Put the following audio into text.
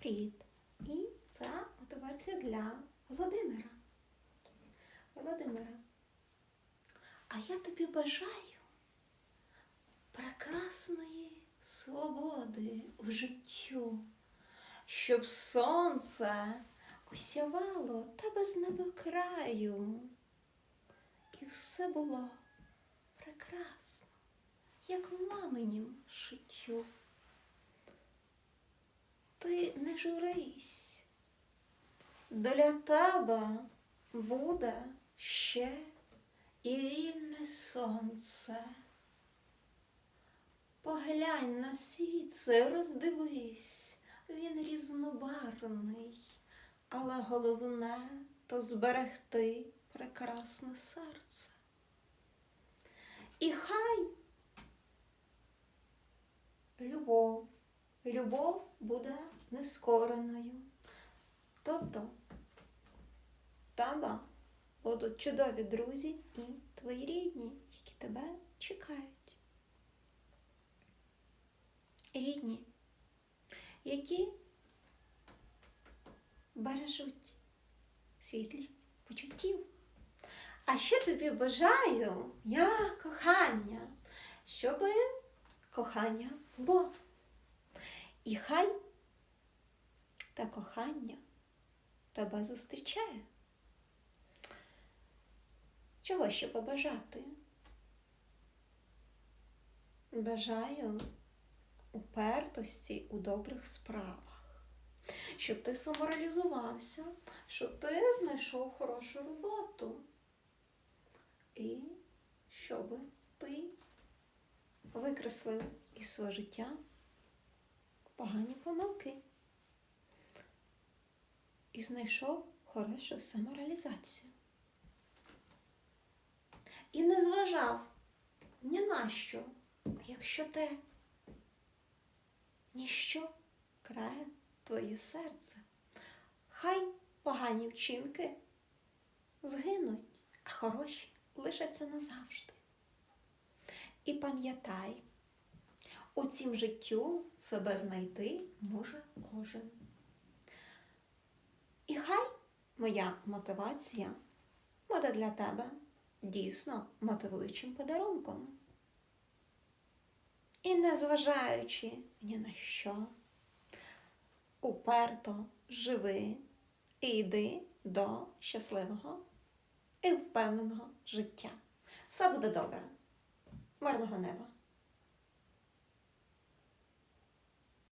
Привіт! І це мотивація для Володимира. Володимира, а я тобі бажаю прекрасної свободи в життю, щоб сонце осявало тебе з небокраю. І все було прекрасно, як в маминім шиттю. Ти не журись. Для тебе буде ще і вільне сонце. Поглянь на світ, це роздивись, він різнобарвний, але головне то зберегти прекрасне серце. І хай любов, любов буде нескореною. Тобто тебе будуть чудові друзі і твої рідні, які тебе чекають. Рідні, які бережуть світлість почуттів. А ще тобі бажаю я кохання, щоб кохання було. І хай та кохання тебе зустрічає. Чого ще побажати? Бажаю упертості у добрих справах, щоб ти самореалізувався, щоб ти знайшов хорошу роботу. І щоб ти викреслив із свого життя погані помилки і знайшов хорошу самореалізацію. І не зважав ні на що, якщо те ніщо крає твоє серце. Хай погані вчинки згинуть, а хороші лишаться назавжди. І пам'ятай, у цім життю себе знайти може кожен. І хай моя мотивація буде для тебе дійсно мотивуючим подарунком. І незважаючи ні на що, уперто живи і йди до щасливого і впевненого життя. Все буде добре. Мирного неба!